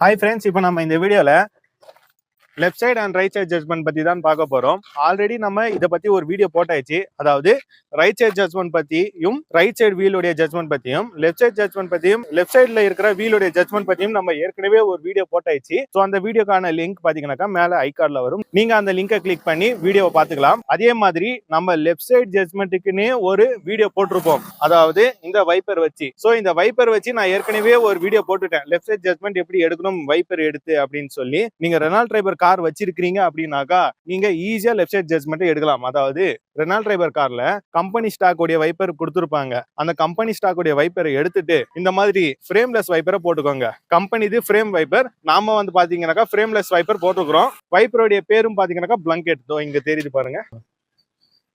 Hi friends இப்போ நம்ம இந்த வீடியோல left side and right side judgement பத்தி தான் பார்க்க போறோம். ஆல்ரெடி நம்ம இதை பத்தி ஒரு வீடியோ போட்டாச்சு. அதாவது ரைட் சைடு ஜட்மெண்ட் பத்தியும் ரைட் சைடு வீலுடைய ஜட்மெண்ட் பத்தியும் லெஃப்ட் சைடு ஜட்மெண்ட் பத்தியும் லெஃப்ட் சைட்ல இருக்கிற வீலுடைய ஜட்மெண்ட் பத்தியும் நம்ம ஏற்கனவே ஒரு வீடியோ போட்டாச்சு. ஸோ அந்த வீடியோக்கான லிங்க் பாத்தீங்கன்னாக்கா மேல ஐகார்ட்ல வரும். நீங்க அந்த லிங்கை கிளிக் பண்ணி வீடியோவை பார்த்துக்கலாம். அதே மாதிரி நம்ம லெஃப்ட் சைடு ஜட்மெண்ட்டுக்குன்னே ஒரு வீடியோ போட்டிருப்போம். அதாவது இந்த வைப்பர் வச்சு. ஸோ இந்த வைப்பர் வச்சு நான் ஏற்கனவே ஒரு வீடியோ போட்டுட்டேன். லெஃப்ட் சைடு ஜட்மெண்ட் எப்படி எடுக்கணும் வைப்பர் எடுத்து அப்படின்னு சொல்லி. நீங்க ரெனால் டிரைவர் கார் வச்சிருக்கீங்க அப்படின்னாக்கா நீங்க ஈஸியா லெஃப்ட் சைட் ஜட்மெண்ட் எடுக்கலாம். அதாவது ரெனால் டிரைவர் கார்ல கம்பெனி ஸ்டாக் உடைய வைப்பர் கொடுத்துருப்பாங்க. அந்த கம்பெனி ஸ்டாக் உடைய வைப்பரை எடுத்துட்டு இந்த மாதிரி ஃப்ரேம்லெஸ் வைப்பரை போட்டுக்கோங்க. கம்பெனி இது ஃப்ரேம் வைப்பர் நாம வந்து பாத்தீங்கன்னாக்கா ஃப்ரேம்லெஸ் வைப்பர் போட்டுக்கிறோம். வைப்பருடைய பேரும் பாத்தீங்கன்னாக்கா பிளங்கெட் தோ இங்க தெரியுது பாருங்க.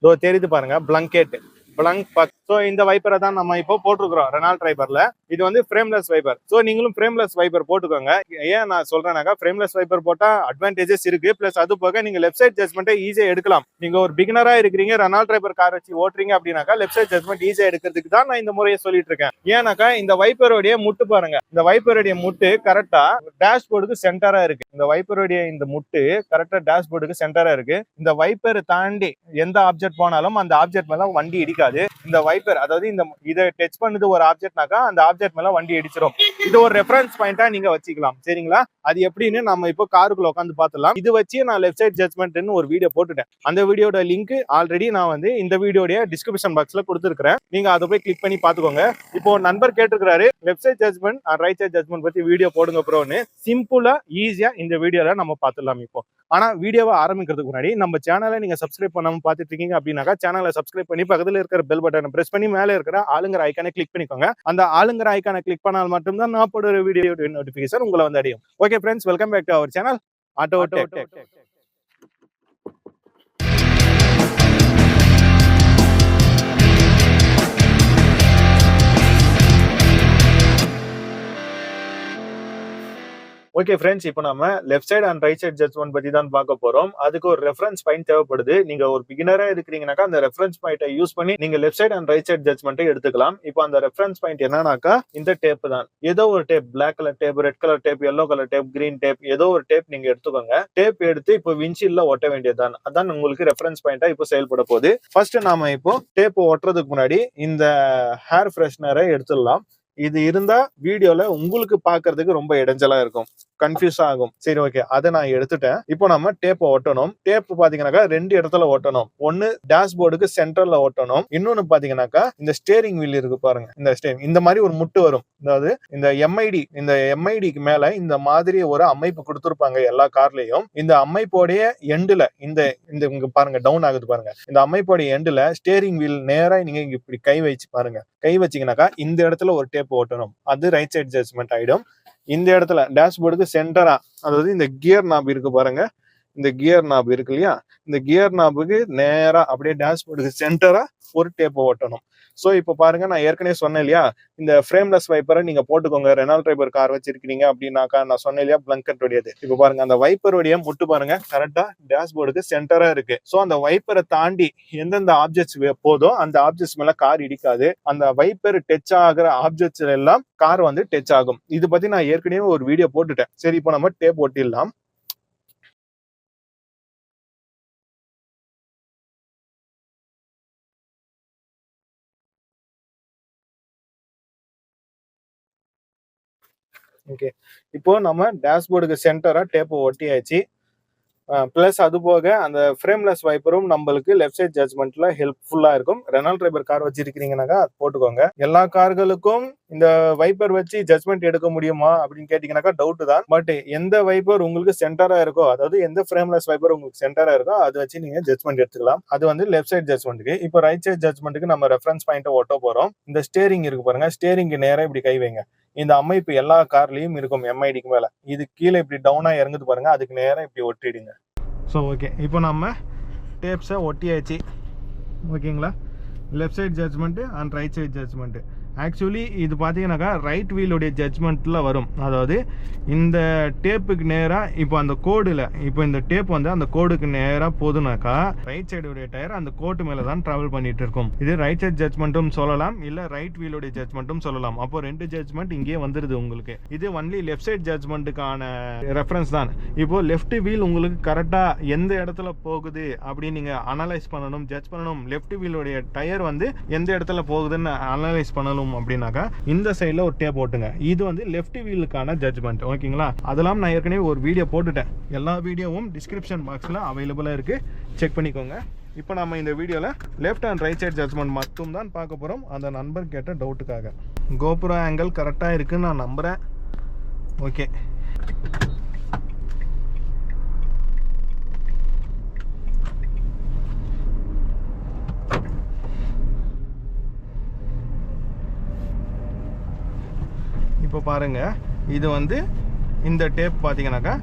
தோ தெரியுது பாருங்க பிளங்கெட் பிளங்க் பக் ஸோ இந்த வைப்பரை தான் நம்ம இப்போ போட்டிருக்கிறோம் ரெனால் ட்ரைபரில் இது வந்து ஃப்ரேம்லெஸ் வைப்பர் ஸோ நீங்களும் ஃப்ரேம்லெஸ் வைப்பர் போட்டுக்கோங்க. ஏன் நான் சொல்கிறேனாக்கா ஃப்ரேம்லெஸ் வைப்பர் போட்டால் அட்வான்டேஜஸ் இருக்கு. பிளஸ் அது போக நீங்க லெஃப்ட் சைட் ஜட்மெண்ட்டை ஈஸியாக எடுக்கலாம். நீங்க ஒரு பிகினரா இருக்கிறீங்க ரெனால் ட்ரைபர் கார் வச்சு ஓட்டுறீங்க அப்படின்னாக்கா லெஃப்ட் சைட் ஜட்மெண்ட் ஈஸியாக எடுக்கிறதுக்கு தான் நான் இந்த முறையை சொல்லிட்டு இருக்கேன். ஏன்னாக்கா இந்த வைப்பருடைய முட்டு பாருங்க. இந்த வைப்பருடைய முட்டு கரெக்டா டேஷ்போர்டுக்கு சென்டரா இருக்கு. இந்த வைப்பருடைய இந்த முட்டு கரெக்டா டேஷ்போர்டுக்கு சென்டரா இருக்கு. இந்த வைப்பர் தாண்டி எந்த ஆப்ஜெக்ட் போனாலும் அந்த ஆப்ஜெக்ட் மேல வண்டி இருக்காது. இந்த வைப்பர் அதாவது இந்த இதை டச் பண்ணது ஒரு ஆப்ஜெக்ட்னாக்கா அந்த ஆப்ஜெக்ட் மேல வண்டி அடிச்சிடும் இது ஒரு ரெஃபரன்ஸ் பாயிண்டா நீங்க வச்சுக்கலாம். சரிங்களா? அது எப்படின்னு நம்ம இப்போ காருக்குள்ள உட்காந்து பார்த்துலாம் இது வச்சு நான் லெஃப்ட் சைட் ஜட்மெண்ட்னு ஒரு வீடியோ போட்டுட்டேன். அந்த வீடியோட லிங்க் ஆல்ரெடி நான் வந்து இந்த வீடியோடைய டிஸ்கிரிப்ஷன் பாக்ஸ்ல கொடுத்துருக்கேன் நீங்க அதை போய் கிளிக் பண்ணி பாத்துக்கோங்க இப்போ நண்பர் கேட்டிருக்காரு left side judgement right side judgement பத்தி வீடியோ போடுங்க ப்ரோன்னு சிம்பிளா ஈஸியா இந்த வீடியோல நம்ம பார்த்துடலாம் இப்போ. ஆனா வீடியோவை ஆரம்பிக்கிறதுக்கு முன்னாடி நம்ம சேனலை நீங்க சப்ஸ்கிரைப் பண்ணாம பாத்துட்டு இருக்கீங்க அப்படின்னாக்கா சேனலை சப்ஸ்கிரைப் பண்ணி பக்கத்துல இருக்க இருக்கிற பெல் பட்டனை பிரஸ் பண்ணி மேலே இருக்கிற ஆளுங்கிற ஐக்கானை கிளிக் பண்ணிக்கோங்க. அந்த ஆளுங்கிற ஐக்கானை கிளிக் பண்ணால் மட்டும்தான் நான் போடுற வீடியோ நோட்டிபிகேஷன் உங்களை வந்து அடையும். Okay friends welcome back to our channel auto auto okay friends இப்போ நம்ம left side and right side judgement பத்தி தான் பார்க்க போறோம். அதுக்கு ஒரு ரெஃபரன்ஸ் பாயிண்ட் தேவைப்படுது. நீங்க ஒரு பிகினரா இருக்கிறீங்கனாக்கா அந்த ரெஃபரன்ஸ் பாயிண்ட்டை யூஸ் பண்ணி நீங்க left side and right side ஜட்மெண்ட்டை எடுத்துக்கலாம். இப்போ அந்த ரெஃபரன்ஸ் பாயிண்ட் என்னன்னாக்கா இந்த டேப் தான். ஏதோ ஒரு tape black colour tape red colour tape yellow colour tape green tape ஏதோ ஒரு டேப் நீங்க எடுத்துக்கோங்க. டேப் எடுத்து இப்போ விஞ்சில்ல ஒட்ட வேண்டியதுதான். அதான் உங்களுக்கு ரெஃபரன்ஸ் பாயிண்டா இப்போ செயல்பட போகுது. ஃபர்ஸ்ட் நாம இப்போ டேப் ஒட்டுறதுக்கு முன்னாடி இந்த ஹேர் ஃப்ரெஷ்னரை எடுத்துடலாம். இது இருந்தா வீடியோல உங்களுக்கு பாக்குறதுக்கு ரொம்ப இடைஞ்சலா இருக்கும். கன்ஃபியூஸ் ஆகும். சரி ஓகே அதை நான் எடுத்துட்டேன். இப்போ நம்ம டேப்பை ஒட்டணும். டேப் பாத்தீங்கன்னாக்கா ரெண்டு இடத்துல ஒட்டணும். ஒன்னு டேஷ்போர்டுக்கு சென்டர்ல ஒட்டணும். இன்னொன்னு பாத்தீங்கன்னாக்கா இந்த ஸ்டேரிங் வீல் இருக்கு பாருங்க. இந்த ஸ்டேரிங் இந்த மாதிரி ஒரு முட்டு வரும். அதாவது இந்த எம்ஐடி இந்த எம்ஐடிக்கு மேல இந்த மாதிரி ஒரு அமைப்பு கொடுத்துருப்பாங்க எல்லா கார்லயும் இந்த அமைப்போடைய எண்டுல இந்த இந்த இங்க பாருங்க டவுன் ஆகுது பாருங்க. இந்த அமைப்போடைய எண்டுல ஸ்டேரிங் வீல் நேரா நீங்க இங்க இப்படி கை வச்சு பாருங்க. கை வச்சீங்கன்னாக்கா இந்த இடத்துல ஒரு டேப் ஓட்டணும் அது ரைட் சைடு ஜட்ஜ்மெண்ட் ஆயிடும். இந்த இடத்துல டேஷ்போர்டுக்கு சென்டரா அதாவது இந்த கியர் நாப் இருக்கு பாருங்க. இந்த கியர் நாப் இருக்கு இல்லையா? இந்த கியர் நாபுக்கு நேரா அப்படியே டேஷ்போர்டுக்கு சென்டரா ஒரு டேப் ஓட்டணும் ஸோ இப்போ பாருங்க நான் ஏற்கனவே சொன்னேன் இல்லையா? இந்த ஃப்ரேம்லெஸ் வைப்பரை நீங்க போட்டுக்கோங்க. ரெனால் டிரைவர் கார் வச்சிருக்கீங்க அப்படின்னாக்கா நான் சொன்னேன் இல்லையா? பிளங்கட் உடையது இப்போ பாருங்க அந்த வைப்பருடைய முட்டு பாருங்க கரெக்டா டேஷ்போர்டுக்கு சென்டரா இருக்கு. ஸோ அந்த வைப்பரை தாண்டி எந்தெந்த ஆப்ஜெக்ட்ஸ் போதோ அந்த ஆப்ஜெக்ட்ஸ் மேல கார் இடிக்காது. அந்த வைப்பர் டச் ஆகிற ஆப்ஜெக்ட்ஸ் எல்லாம் கார் வந்து டச் ஆகும். இது பத்தி நான் ஏற்கனவே ஒரு வீடியோ போட்டுட்டேன். சரி இப்போ நம்ம டேப் ஒட்டிடலாம். ஓகே இப்போ நம்ம டேஷ்போர்டுக்கு சென்டராக டேப்பை ஒட்டியாச்சு. ப்ளஸ் அது போக அந்த ஃப்ரேம்லெஸ் வைப்பரும் நம்மளுக்கு லெஃப்ட் சைட் ஜட்மெண்ட்ல ஹெல்ப்ஃபுல்லா இருக்கும். ரெனால் டிரைவர் கார் வச்சிருக்கிறீங்கன்னாக்கா அது போட்டுக்கோங்க. எல்லா கார்களுக்கும் இந்த வைப்பர் வச்சு ஜட்மெண்ட் எடுக்க முடியுமா அப்படின்னு கேட்டீங்கன்னாக்கா டவுட் தான். பட் எந்த வைப்பர் உங்களுக்கு சென்டரா இருக்கோ அதாவது எந்த ஃப்ரேம்லெஸ் வைப்பர் உங்களுக்கு சென்டரா இருக்கோ அதை வச்சு நீங்க ஜட்மெண்ட் எடுத்துக்கலாம். அது வந்து லெஃப்ட் சைட் ஜட்மெண்ட்டுக்கு இப்போ ரைட் சைட் ஜட்மெண்ட்டுக்கு நம்ம ரெஃபரன்ஸ் பாயிண்ட்டை ஒட்ட போறோம். இந்த ஸ்டேரிங் இருக்கு பாருங்க. ஸ்டேரிங்க்கு நேராக இப்படி கை வைங்க. இந்த அமைப்பு எல்லா கார்லயும் இருக்கும் எம்ஐடிக்கு மேல. இது கீழே இப்படி டவுனா இறங்குது பாருங்க அதுக்கு நேரம் இப்படி ஒட்டிடுங்க. ஸோ ஓகே இப்போ நம்ம டேப்ஸை ஒட்டியாச்சு. ஓகேங்களா left side judgement and right side judgement actually இது பார்த்தீங்கன்னாக்கா ரைட் வீலுடைய ஜட்ஜ்மெண்ட்டில் வரும். அதாவது இந்த டேப்புக்கு நேராக இப்போ அந்த கோடில் இப்போ இந்த டேப் வந்து அந்த கோடுக்கு நேராக போதுனாக்கா ரைட் சைடுடைய டயர் அந்த கோட்டு மேலே தான் ட்ராவல் பண்ணிட்டு இருக்கும். இது ரைட் சைட் ஜட்ஜ்மெண்ட்டும் சொல்லலாம் இல்லை ரைட் வீலுடைய ஜட்ஜ்மெண்ட்டும் சொல்லலாம். அப்போ ரெண்டு ஜட்ஜ்மெண்ட் இங்கேயே வந்துருது உங்களுக்கு. இது ஒன்லி லெஃப்ட் சைட் ஜட்ஜ்மெண்ட்டுக்கான ரெஃபரன்ஸ் தான். இப்போ லெஃப்ட் வீல் உங்களுக்கு கரெக்டாக எந்த இடத்துல போகுது அப்படின்னு நீங்கள் அனலைஸ் பண்ணணும் ஜட்ஜ் பண்ணணும். லெஃப்ட் வீலுடைய டயர் வந்து எந்த இடத்துல போகுதுன்னு அனலைஸ் பண்ணணும். அப்படின்னாக்கா இந்த சைடில் ஒரு டேப் போட்டுங்க. இது வந்து லெஃப்ட் வீலுக்கான ஜட்ஜ்மெண்ட் ஓகேங்களா? அதெல்லாம் நான் ஏற்கனவே ஒரு வீடியோ போட்டுட்டேன். எல்லா வீடியோவும் டிஸ்கிரிப்ஷன் பாக்ஸில் அவைலபிளாக இருக்குது செக் பண்ணிக்கோங்க. இப்போ நம்ம இந்த வீடியோவில் left and right side judgement மட்டும் தான் பார்க்க போகிறோம் அந்த நண்பர் கேட்ட டவுட்டுக்காக கோபுரம் ஆங்கிள் கரெக்டாக இருக்குன்னு நான் நம்புகிறேன் ஓகே பாருங்கள் இது வந்து இந்த டேப் பார்த்தீங்கன்னாக்கா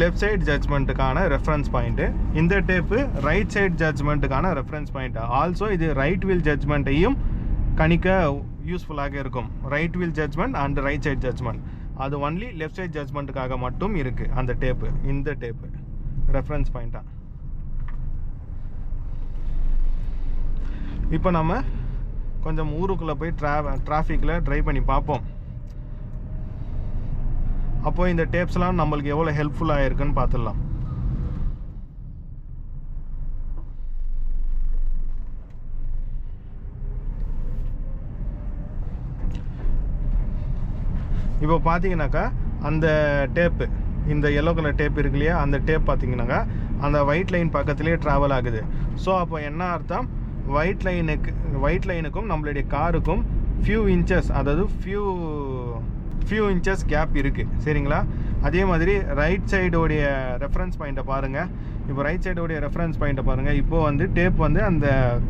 லெஃப்ட் சைடு ஜட்ஜ்மெண்ட்டுக்கான ரெஃபரன்ஸ் பாயிண்ட்டு இந்த டேப்பு ரைட் சைடு ஜட்ஜ்மெண்ட்டுக்கான ரெஃபரன்ஸ் பாயிண்ட் ஆல்சோ இது ரைட் வீல் ஜட்ஜ்மெண்ட்டையும் கணிக்க யூஸ்ஃபுல்லாக இருக்கும். Right wheel judgement and right side judgement அது ஒன்லி லெஃப்ட் சைடு ஜட்ஜ்மெண்ட்டுக்காக மட்டும் இருக்குது அந்த டேப்பு இந்த டேப்பு ரெஃபரன்ஸ் பாயிண்ட்டாக இப்போ நம்ம கொஞ்சம் ஊருக்குள்ளே போய் ட்ரா டிராஃபிக்கில் ட்ரை பண்ணி பார்ப்போம். அப்போ இந்த டேப்ஸ்லாம் நம்மளுக்கு எவ்வளோ ஹெல்ப்ஃபுல்லாக இருக்குன்னு பார்த்துடலாம். இப்போ பார்த்தீங்கன்னாக்கா அந்த டேப்பு இந்த எல்லோ கலர் டேப் இருக்கு இல்லையா அந்த டேப் பார்த்தீங்கன்னாக்கா அந்த ஒயிட் லைன் பக்கத்துலேயே ட்ராவல் ஆகுது. ஸோ அப்போ என்ன அர்த்தம்? ஒயிட் லைனுக்கு ஒயிட் லைனுக்கும் நம்மளுடைய காருக்கும் ஃபியூ இன்ச்சஸ் அதாவது ஃபியூ ஃபியூ இன்ச்சஸ் கேப் இருக்குது சரிங்களா? அதே மாதிரி ரைட் சைடோடைய ரெஃபரன்ஸ் பாயிண்ட்டை பாருங்கள் இப்போ ரைட் சைடோடைய ரெஃபரன்ஸ் பாயிண்ட்டை பாருங்கள் இப்போ வந்து டேப் வந்து அந்த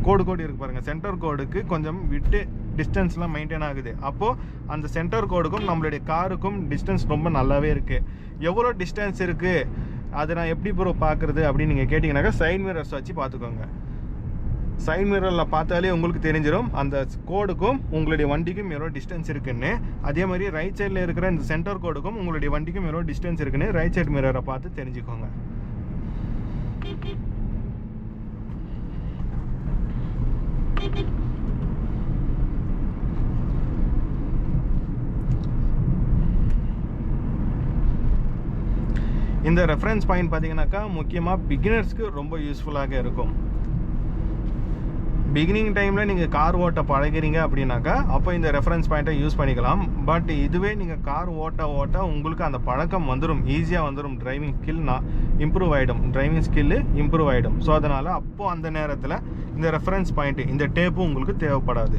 கோடு கோடு இருக்குது பாருங்கள் சென்டர் கோடுக்கு கொஞ்சம் விட்டு டிஸ்டன்ஸ்லாம் மெயின்டைன் ஆகுது. அப்போது அந்த சென்டர் கோடுக்கும் நம்மளுடைய காருக்கும் டிஸ்டன்ஸ் ரொம்ப நல்லாவே இருக்குது எவ்வளோ டிஸ்டன்ஸ் இருக்குது அதை நான் எப்படி ப்ரோ பார்க்குறது அப்படின்னு நீங்கள் கேட்டிங்கனாக்கா சைட் மிரர்ஸ் வச்சு பார்த்துக்கோங்க. சைன் மிரரில் பார்த்தாலே உங்களுக்கு தெரிஞ்சிடும் அந்த கோடுக்கும் உங்களுடைய வண்டிக்கும் எவ்வளோ டிஸ்டன்ஸ் இருக்குன்னு. அதே மாதிரி ரைட் சைடில் இருக்கிற இந்த சென்டர் கோடுக்கும் உங்களுடைய வண்டிக்கும் எவ்வளோ டிஸ்டன்ஸ் இருக்குன்னு ரைட் சைடு மிரரை பார்த்து தெரிஞ்சுக்கோங்க. இந்த ரெஃபரன்ஸ் பாயிண்ட் பார்த்தீங்கன்னாக்கா முக்கியமாக பிகினர்ஸ்க்கு ரொம்ப யூஸ்ஃபுல்லாக இருக்கும். பிகினிங் டைமில் நீங்கள் கார் ஓட்ட பழகிறீங்க அப்படின்னாக்கா அப்போ இந்த ரெஃபரன்ஸ் பாயிண்ட்டை யூஸ் பண்ணிக்கலாம். பட் இதுவே நீங்கள் கார் ஓட்ட ஓட்ட உங்களுக்கு அந்த பழக்கம் வந்துடும் ஈஸியாக வந்துடும் டிரைவிங் ஸ்கில் நான் இம்ப்ரூவ் ஆகிடும் டிரைவிங் ஸ்கில்லு இம்ப்ரூவ் ஆகிடும் ஸோ அதனால் அப்போது அந்த நேரத்தில் இந்த ரெஃபரன்ஸ் பாயிண்ட்டு இந்த டேப்பும் உங்களுக்கு தேவைப்படாது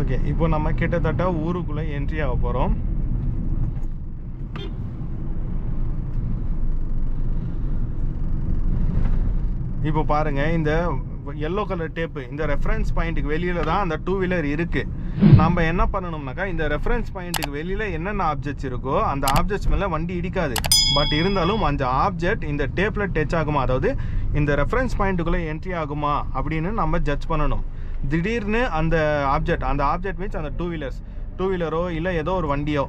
ஓகே இப்போ நம்ம கிட்டத்தட்ட ஊருக்குள்ளே என்ட்ரி ஆக போகிறோம் இப்போ பாருங்க இந்த எல்லோ கலர் டேப்பு இந்த ரெஃபரன்ஸ் பாயிண்ட்டுக்கு வெளியில தான் அந்த டூ வீலர் இருக்கு. நம்ம என்ன பண்ணணும்னாக்கா இந்த ரெஃபரன்ஸ் பாயிண்ட்டுக்கு வெளியில என்னென்ன ஆப்ஜெக்ட்ஸ் இருக்கோ அந்த ஆப்ஜெக்ட்ஸ் மேலே வண்டி இடிக்காது. பட் இருந்தாலும் அந்த ஆப்ஜெக்ட் இந்த டேப்பில் டச் ஆகுமா? அதாவது இந்த ரெஃபரன்ஸ் பாயிண்ட்டுக்குள்ளே என்ட்ரி ஆகுமா? அப்படின்னு நம்ம ஜட்ஜ் பண்ணணும். திடீர்னு அந்த ஆப்ஜெக்ட் அந்த ஆப்ஜெக்ட் மீன்ஸ் அந்த டூ வீலர்ஸ் டூ வீலரோ இல்லை ஏதோ ஒரு வண்டியோ.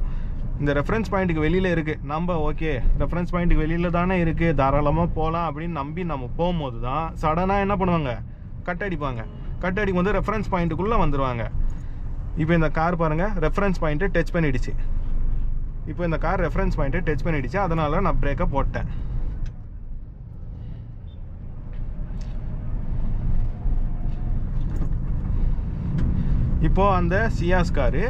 இந்த ரெஃபரன்ஸ் பாயிண்ட்டுக்கு வெளியில் இருக்குது நம்ம ஓகே ரெஃபரன்ஸ் பாயிண்ட்டுக்கு வெளியில் தானே இருக்குது தாராளமாக போகலாம் அப்படின்னு நம்பி நம்ம போகும்போது தான் சடனாக என்ன பண்ணுவாங்க? கட் அடிப்பாங்க. கட் அடிக்கும் போது ரெஃபரன்ஸ் பாயிண்ட்டுக்குள்ளே வந்துடுவாங்க இப்போ இந்த கார் பாருங்கள் ரெஃபரன்ஸ் பாயிண்ட்டை டச் பண்ணிடுச்சு. இப்போ இந்த கார் ரெஃபரன்ஸ் பாயிண்ட்டை டச் பண்ணிடுச்சு. அதனால் நான் பிரேக்கை போட்டேன். இப்போ அந்த சியாஸ் காரு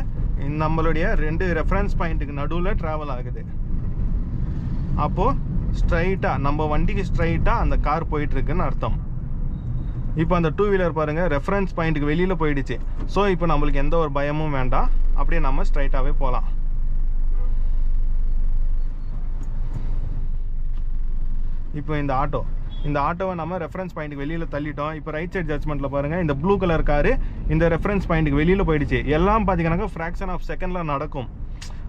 நம்மளுடைய ரெண்டு ரெஃபரன்ஸ் பாயிண்ட்டுக்கு நடுவில் ட்ராவல் ஆகுது. அப்போது ஸ்ட்ரைட்டாக நம்ம வண்டிக்கு ஸ்ட்ரைட்டாக அந்த கார் போயிட்டுருக்குன்னு அர்த்தம். இப்போ அந்த டூ வீலர் பாருங்கள் ரெஃபரன்ஸ் பாயிண்ட்டுக்கு வெளியில் போயிடுச்சு. ஸோ இப்போ நம்மளுக்கு எந்த ஒரு பயமும் வேண்டாம். அப்படியே நம்ம ஸ்ட்ரைட்டாகவே போகலாம். இப்போ இந்த ஆட்டோ. இந்த ஆட்டோவை நம்ம ரெஃபரன்ஸ் பாயிண்ட்டுக்கு வெளியில் தள்ளிட்டோம். இப்போ ரைட் சைட் ஜட்மெண்ட்டில் பாருங்கள் இந்த ப்ளூ கலர் காரு இந்த ரெஃபரன்ஸ் பாயிண்ட்டுக்கு வெளியில் போயிடுச்சு. எல்லாம் பார்த்தீங்கன்னாக்கா ஃப்ராக்ஷன் ஆஃப் செகண்டில் நடக்கும்.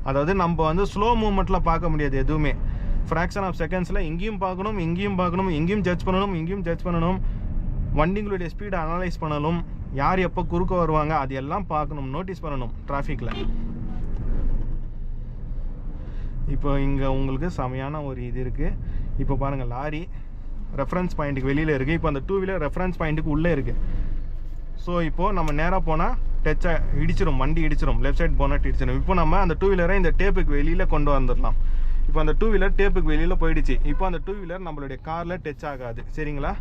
அதாவது நம்ம வந்து ஸ்லோ மூமெண்ட்டில் பார்க்க முடியாது எதுவுமே. ஃப்ராக்ஷன் ஆஃப் செகண்ட்ஸில் இங்கேயும் பார்க்கணும் இங்கேயும் பார்க்கணும் இங்கேயும் ஜட்ஜ் பண்ணணும் இங்கேயும் ஜட்ஜ் பண்ணணும். வண்டிங்களுடைய ஸ்பீடை அனலைஸ் பண்ணணும். யார் எப்போ குறுக்க வருவாங்க அது எல்லாம் பார்க்கணும் நோட்டீஸ் பண்ணணும் டிராஃபிக்கில் இப்போ இங்கே உங்களுக்கு செமையான ஒரு இது இருக்குது இப்போ பாருங்கள் லாரி. ரெஃபரன்ஸ் பாயிண்ட்டுக்கு வெளியில் இருக்குது இப்போ அந்த டூ வீலர் ரெஃபரன்ஸ் பாயிண்ட்டுக்கு உள்ளே இருக்குது ஸோ இப்போது நம்ம நேராக போனால் டச்சை இடிச்சிரும் வண்டி இடிச்சிரும். லெஃப்ட் சைட் போனால் இடிச்சிடும் இப்போ நம்ம அந்த டூ வீலரை இந்த டேப்புக்கு வெளியில் கொண்டு வந்துடலாம். இப்போ அந்த டூ வீலர் டேப்புக்கு வெளியில் போயிடுச்சு. இப்போ அந்த டூ வீலர் நம்மளுடைய காரில் டச் ஆகாது. சரிங்களா?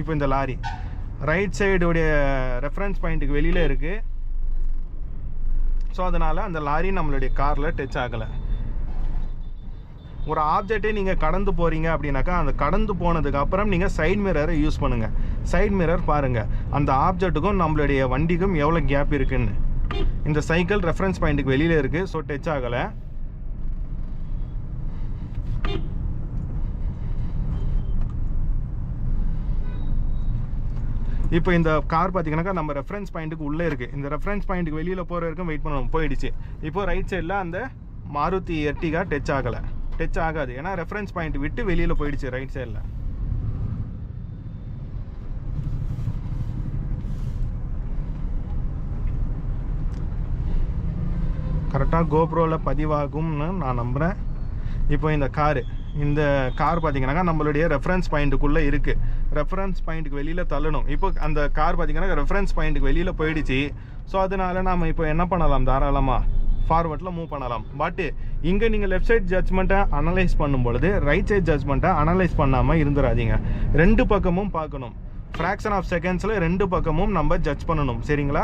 இப்போ இந்த லாரி. ரைட் சைடுடைய ரெஃபரன்ஸ் பாயிண்ட்டுக்கு வெளியில் இருக்குது ஸோ அதனால் அந்த லாரி நம்மளுடைய காரில் டச் ஆகலை. ஒரு ஆப்ஜெக்டே நீங்கள் கடந்து போகிறீங்க அப்படின்னாக்கா அந்த கடந்து போனதுக்கப்புறம் நீங்கள் சைட் மிரரை யூஸ் பண்ணுங்கள் சைட் மிரர் பாருங்கள் அந்த ஆப்ஜெக்ட்டுக்கும் நம்மளுடைய வண்டிக்கும் எவ்வளோ கேப் இருக்குன்னு. இந்த சைக்கிள் ரெஃபரன்ஸ் பாயிண்ட்டுக்கு வெளியில் இருக்குது ஸோ டச் ஆகலை. இப்போ இந்த கார் பார்த்தீங்கன்னாக்கா நம்ம ரெஃபரன்ஸ் பாயிண்ட்டுக்கு உள்ளே இருக்குது இந்த ரெஃபரன்ஸ் பாயிண்ட்டுக்கு வெளியில் போகிற வரைக்கும் வெயிட் பண்ணணும். போயிடுச்சு. இப்போ ரைட் சைடில் அந்த மாருதி எர்டிகா டச் ஆகலை. டச் ஆகாது. ஏன்னா ரெஃபரன்ஸ் பாயிண்ட் விட்டு வெளியில் போயிடுச்சு ரைட் சைடில் கரெக்டாக கோப்ரோவில் பதிவாகும்னு நான் நம்புகிறேன் இப்போ இந்த காரு இந்த கார் பார்த்தீங்கன்னாக்கா நம்மளுடைய ரெஃபரன்ஸ் பாயிண்ட்டுக்குள்ளே இருக்குது ரெஃபரன்ஸ் பாயிண்ட்டுக்கு வெளியில் தள்ளணும். இப்போ அந்த கார் பார்த்தீங்கன்னா ரெஃபரன்ஸ் பாயிண்ட்டுக்கு வெளியில் போயிடுச்சு. ஸோ அதனால நாம் இப்போ என்ன பண்ணலாம் தாராளமாக ஃபார்வர்டில் மூவ் பண்ணலாம். பட்டு இங்கே நீங்கள் லெஃப்ட் சைட் ஜட்மெண்ட்டை அனலைஸ் பண்ணும் பொழுது ரைட் சைட் ஜட்ஜ்மெண்ட்டை அனலைஸ் பண்ணாமல் இருந்துடாதீங்க ரெண்டு பக்கமும் பார்க்கணும். ஃப்ராக்ஷன் ஆஃப் செகண்ட்ஸில் ரெண்டு பக்கமும் நம்ம ஜட்ஜ் பண்ணணும். சரிங்களா?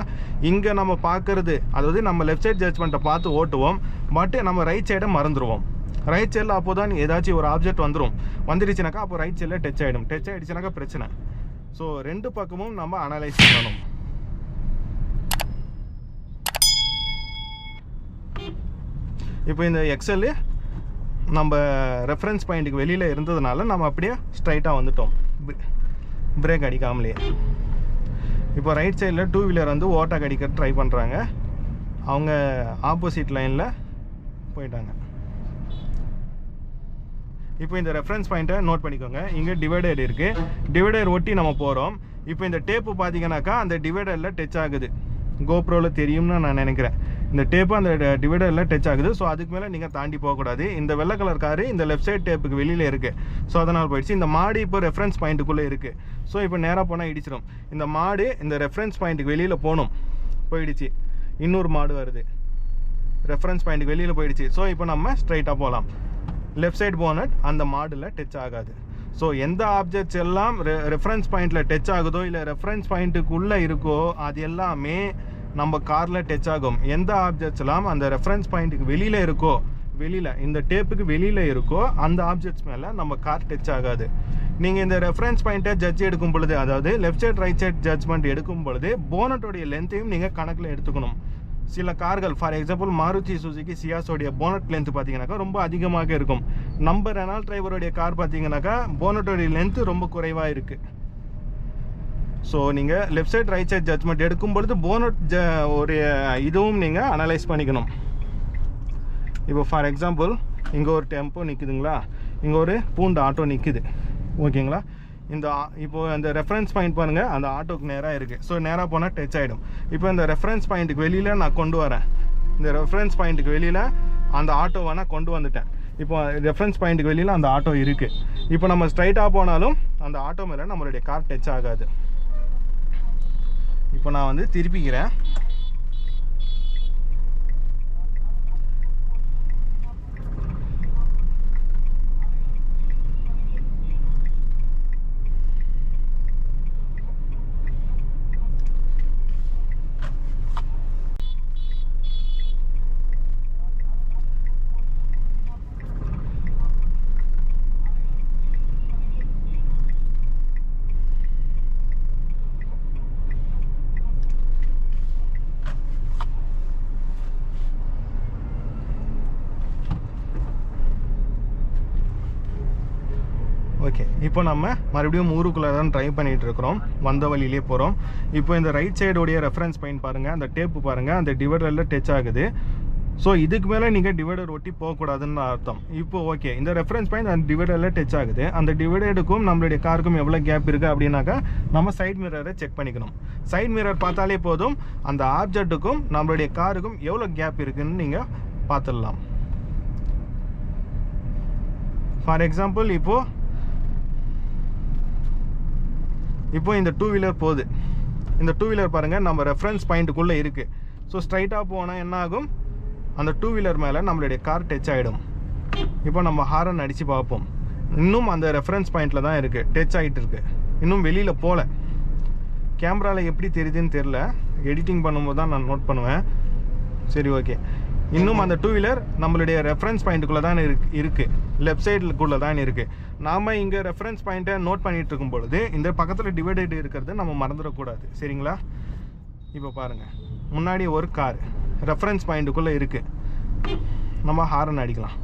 இங்கே நம்ம பார்க்கறது அதாவது நம்ம லெஃப்ட் சைட் ஜட்ஜ்மெண்ட்டை பார்த்து ஓட்டுவோம். பட் நம்ம ரைட் சைடை மறந்துடுவோம் ரைட் சைடில் அப்போ தான் ஏதாச்சும் ஒரு ஆப்ஜெக்ட் வந்துடும் வந்துடுச்சுனாக்கா அப்போ ரைட் சைடில் டச் ஆகிடும் டச் ஆகிடுச்சுனாக்கா பிரச்சனை. ஸோ ரெண்டு பக்கமும் நம்ம அனலைஸ் பண்ணணும். இப்போ இந்த எக்ஸல் நம்ம ரெஃபரன்ஸ் பாயிண்ட்டுக்கு வெளியில் இருந்ததுனால நம்ம அப்படியே ஸ்ட்ரைட்டாக வந்துட்டோம். பிரேக் அடிக்காமலேயே இப்போ ரைட் சைடில் டூ வீலர் வந்து ஓட்டாக் அடிக்க ட்ரை பண்ணுறாங்க அவங்க ஆப்போசிட் லைனில் போயிட்டாங்க. இப்போ இந்த ரெஃபரன்ஸ் பாயிண்ட்டை நோட் பண்ணிக்கோங்க. இங்கே டிவைடர் இருக்குது டிவைடர் ஒட்டி நம்ம போகிறோம் இப்போ இந்த டேப்பு பார்த்தீங்கன்னாக்கா அந்த டிவைடரில் டச் ஆகுது. கோப்ரோவில் தெரியும்னு நான் நினைக்கிறேன். இந்த டேப்பு அந்த டிவைடரில் டச் ஆகுது. ஸோ அதுக்கு மேலே நீங்கள் தாண்டி போகக்கூடாது. இந்த வெள்ளை கலர் காரு இந்த லெஃப்ட் சைட் டேப்புக்கு வெளியில் இருக்குது ஸோ அதனால் போயிடுச்சு. இந்த மாடு இப்போ ரெஃபரன்ஸ் பாயிண்ட்டுக்குள்ளே இருக்குது ஸோ இப்போ நேராக போனால் இடிச்சிடும் இந்த மாடு இந்த ரெஃபரன்ஸ் பாயிண்ட்டுக்கு வெளியில் போகணும். போயிடுச்சு. இன்னொரு மாடு வருது. ரெஃபரன்ஸ் பாயிண்ட்டுக்கு வெளியில் போயிடுச்சு. ஸோ இப்போ நம்ம ஸ்ட்ரைட்டாக போகலாம் லெஃப்ட் சைடு போனட் அந்த மாடில் டச் ஆகாது. ஸோ எந்த ஆப்ஜெக்ட்ஸ் எல்லாம் ரெஃபரன்ஸ் பாயிண்டில் டச் ஆகுதோ இல்லை ரெஃபரன்ஸ் பாயிண்ட்டுக்குள்ளே இருக்கோ அது எல்லாமே நம்ம காரில் டச் ஆகும். எந்த ஆப்ஜெக்ட்ஸ்லாம் அந்த ரெஃபரன்ஸ் பாயிண்ட்டுக்கு வெளியில் இருக்கோ வெளியில் இந்த டேப்புக்கு வெளியில் இருக்கோ அந்த ஆப்ஜெக்ட்ஸ் மேலே நம்ம கார் டச் ஆகாது. நீங்கள் இந்த ரெஃபரன்ஸ் பாயிண்ட்டை ஜட்ஜ் எடுக்கும் பொழுது அதாவது left side right side judgement எடுக்கும் பொழுது போனட்டோடைய லென்த்தையும் நீங்கள் கணக்கில் எடுத்துக்கணும். சில கார்கள் ஃபார் எக்ஸாம்பிள் மாருதி சுசுகி சியாஸோடைய போனட் லென்த் பார்த்தீங்கன்னாக்கா ரொம்ப அதிகமாக இருக்கும். நம்ம ரெனால் டிரைவருடைய கார் பார்த்தீங்கன்னாக்கா போனட்டோடைய லென்த்து ரொம்ப குறைவாக இருக்குது ஸோ நீங்கள் left side right side judgement எடுக்கும் பொழுது போனட் ஜ ஒரு இதுவும் நீங்கள் அனலைஸ் பண்ணிக்கணும். இப்போ ஃபார் எக்ஸாம்பிள் இங்கே ஒரு டெம்போ நிற்குதுங்களா இங்கே ஒரு பூண்டு ஆட்டோ நிற்குது ஓகேங்களா? இந்த இப்போது இப்போ அந்த ரெஃபரன்ஸ் பாயிண்ட் பாருங்கள் அந்த ஆட்டோக்கு நேராக இருக்குது ஸோ நேராக போனால் டச் ஆகிடும் இப்போ இந்த ரெஃபரன்ஸ் பாயிண்ட்டுக்கு வெளியில் நான் கொண்டு வரேன். இந்த ரெஃபரன்ஸ் பாயிண்ட்டுக்கு வெளியில் அந்த ஆட்டோவை நான் கொண்டு வந்துட்டேன். இப்போ ரெஃபரன்ஸ் பாயிண்ட்டுக்கு வெளியில் அந்த ஆட்டோ இருக்குது இப்போ நம்ம ஸ்ட்ரைட்டாக போனாலும் அந்த ஆட்டோ மேலே நம்மளுடைய கார் டச் ஆகாது. இப்போ நான் வந்து திருப்பிக்கிறேன். இப்போ நம்ம மறுபடியும் ஊருக்குள்ளே தான் ட்ரைவ் பண்ணிகிட்டு இருக்கிறோம் வந்த வழியிலே போகிறோம் இப்போ இந்த ரைட் சைடுடைய ரெஃபரன்ஸ் பாயிண்ட் பாருங்கள் அந்த டேப்பு பாருங்கள் அந்த டிவைடரில் டச் ஆகுது. ஸோ இதுக்கு மேலே நீங்கள் டிவைடர் ஒட்டி போகக்கூடாதுன்னு அர்த்தம். இப்போ ஓகே இந்த ரெஃபரன்ஸ் பாயிண்ட் அந்த டிவைடரில் டச் ஆகுது. அந்த டிவைடருக்கும் நம்மளுடைய காருக்கும் எவ்வளோ கேப் இருக்குது அப்படின்னாக்கா நம்ம சைட் மிரரை செக் பண்ணிக்கணும். சைட் மிரர் பார்த்தாலே போதும். அந்த ஆப்ஜெக்ட்டுக்கும் நம்மளுடைய காருக்கும் எவ்வளோ கேப் இருக்குதுன்னு நீங்கள் பார்த்துடலாம். ஃபார் எக்ஸாம்பிள் இப்போது இப்போ இந்த டூ வீலர் போகுது. இந்த டூ வீலர் பாருங்கள் நம்ம ரெஃபரன்ஸ் பாயிண்ட்டுக்குள்ளே இருக்குது ஸோ ஸ்ட்ரைட்டாக போனால் என்ன ஆகும் அந்த டூ வீலர் மேலே நம்மளுடைய கார் டச் ஆகிடும் இப்போ நம்ம ஹாரன் அடித்து பார்ப்போம். இன்னும் அந்த ரெஃபரன்ஸ் பாயிண்டில் தான் இருக்குது டச் ஆகிட்டு இருக்குது இன்னும் வெளியில் போகல கேமராவில் எப்படி தெரியுதுன்னு தெரில எடிட்டிங் பண்ணும்போது தான் நான் நோட் பண்ணுவேன். சரி ஓகே இன்னும் அந்த டூ வீலர் நம்மளுடைய ரெஃபரன்ஸ் பாயிண்ட்டுக்குள்ளே தான் இருக்கு. இருக்குது லெஃப்ட் சைடுக்குள்ளே தான் இருக்குது நாம் இங்கே ரெஃபரன்ஸ் பாயிண்ட்டை நோட் பண்ணிட்டு இருக்கும் பொழுது இந்த பக்கத்தில் டிவைடட் இருக்கிறது நம்ம மறந்துடக்கூடாது. சரிங்களா? இப்போ பாருங்கள் முன்னாடி ஒரு கார் ரெஃபரன்ஸ் பாயிண்ட்டுக்குள்ளே இருக்குது நம்ம ஹாரன் அடிக்கலாம்.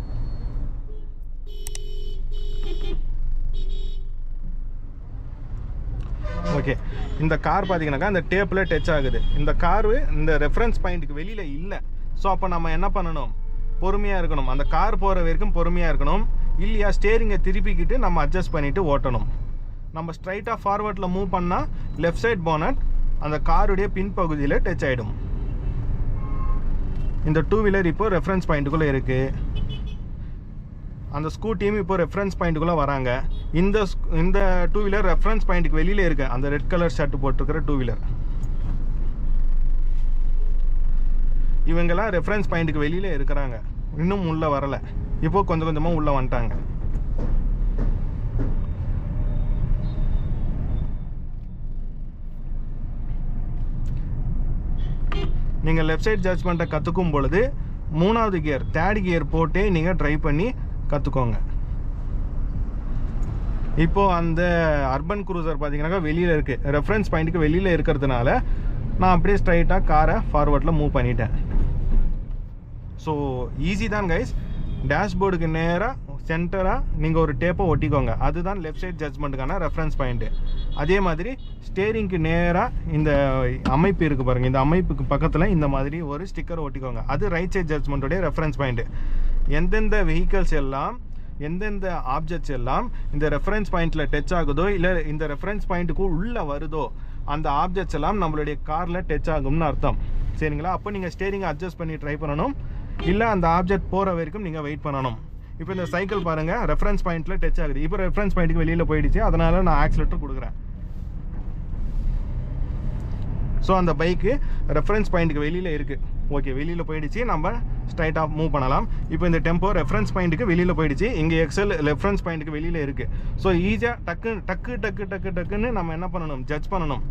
ஓகே இந்த கார் பார்த்தீங்கன்னாக்கா இந்த டேப்பில் டச் ஆகுது. இந்த காரு இந்த ரெஃபரன்ஸ் பாயிண்ட்டுக்கு வெளியில் இல்லை. ஸோ அப்போ நம்ம என்ன பண்ணணும்? பொறுமையாக இருக்கணும். அந்த கார் போகிற வரைக்கும் பொறுமையாக இருக்கணும். இல்லையா ஸ்டேரிங்கை திருப்பிக்கிட்டு நம்ம அட்ஜஸ்ட் பண்ணிவிட்டு ஓட்டணும். நம்ம ஸ்ட்ரைட்டாக ஃபார்வர்டில் மூவ் பண்ணால் லெஃப்ட் சைட் போனட் அந்த காருடைய பின்பகுதியில் டச் ஆகிடும் இந்த டூ வீலர் இப்போ ரெஃபரன்ஸ் பாயிண்ட்டுக்குள்ளே இருக்குது அந்த ஸ்கூட்டியும் இப்போ ரெஃபரன்ஸ் பாயிண்ட்டுக்குள்ளே வராங்க. இந்த இந்த டூ வீலர் ரெஃபரன்ஸ் பாயிண்ட்டுக்கு வெளியில் இருக்கு. அந்த ரெட் கலர் ஷர்ட் போட்டிருக்கிற டூ வீலர் இவங்கெல்லாம் ரெஃபரன்ஸ் பாயிண்ட்டுக்கு வெளியில் இருக்கிறாங்க. இன்னும் உள்ளே வரலை. இப்போ கொஞ்சம் கொஞ்சமாக உள்ளே வந்துட்டாங்க. நீங்கள் லெஃப்ட் சைட் ஜட்ஜ்மெண்ட்டை கற்றுக்கும் பொழுது மூணாவது கியர் தேர்ட் கியர் போட்டே நீங்கள் ட்ரை பண்ணி கற்றுக்கோங்க இப்போ அந்த அர்பன் குரூசர் பார்த்தீங்கன்னாக்கா வெளியில் இருக்குது ரெஃபரன்ஸ் பாயிண்ட்டுக்கு வெளியில் இருக்கிறதுனால நான் அப்படியே ஸ்ட்ரைட்டாக காரை ஃபார்வர்டில் மூவ் பண்ணிட்டேன். ஸோ ஈஸி தான் கைஸ் டேஷ்போர்டுக்கு நேராக சென்டராக நீங்கள் ஒரு டேப்பை ஒட்டிக்கோங்க. அதுதான் லெஃப்ட் சைட் ஜட்ஜ்மெண்ட்டுக்கான ரெஃபரன்ஸ் பாயிண்ட்டு அதே மாதிரி ஸ்டேரிங்க்கு நேராக இந்த அமைப்பு இருக்குது பாருங்கள் இந்த அமைப்புக்கு பக்கத்தில் இந்த மாதிரி ஒரு ஸ்டிக்கர் ஒட்டிக்கோங்க. அது ரைட் சைட் ஜட்ஜ்மெண்ட்டோடைய ரெஃபரன்ஸ் பாயிண்ட்டு எந்தெந்த வெஹிக்கல்ஸ் எல்லாம் எந்தெந்த ஆப்ஜெக்ட்ஸ் எல்லாம் இந்த ரெஃபரன்ஸ் பாயிண்ட்டில் டச் ஆகுதோ இல்லை இந்த ரெஃபரன்ஸ் பாயிண்ட்டுக்கு உள்ளே வருதோ அந்த ஆப்ஜெக்ட்ஸ் எல்லாம் நம்மளுடைய காரில் டச் ஆகும்னு அர்த்தம். சரிங்களா? அப்போ நீங்கள் ஸ்டேரிங்கை அட்ஜஸ்ட் பண்ணி ட்ரை பண்ணணும். இல்லை அந்த ஆப்ஜெக்ட் போகிற வரைக்கும் நீங்கள் வெயிட் பண்ணணும். இப்போ இந்த சைக்கிள் பாருங்கள் ரெஃபரன்ஸ் பாயிண்ட்டில் டச் ஆகுது. இப்போ ரெஃபரன்ஸ் பாயிண்ட்டுக்கு வெளியில் போயிடுச்சு அதனால் நான் ஆக்சிலேட்டர் கொடுக்குறேன். ஸோ அந்த பைக்கு ரெஃபரன்ஸ் பாயிண்ட்டுக்கு வெளியில் இருக்குது ஓகே வெளியில் போயிடுச்சு நம்ம ஸ்ட்ரைட்டாக மூவ் பண்ணலாம். இப்போ இந்த டெம்போ ரெஃபரன்ஸ் பாயிண்ட்டுக்கு வெளியில் போயிடுச்சு இங்கே எக்ஸல் ரெஃபரன்ஸ் பாயிண்ட்டுக்கு வெளியில் இருக்குது ஸோ ஈஸியாக டக்கு டக்கு டக்கு டக்கு டக்குன்னு நம்ம என்ன பண்ணணும்? ஜட்ஜ் பண்ணணும்.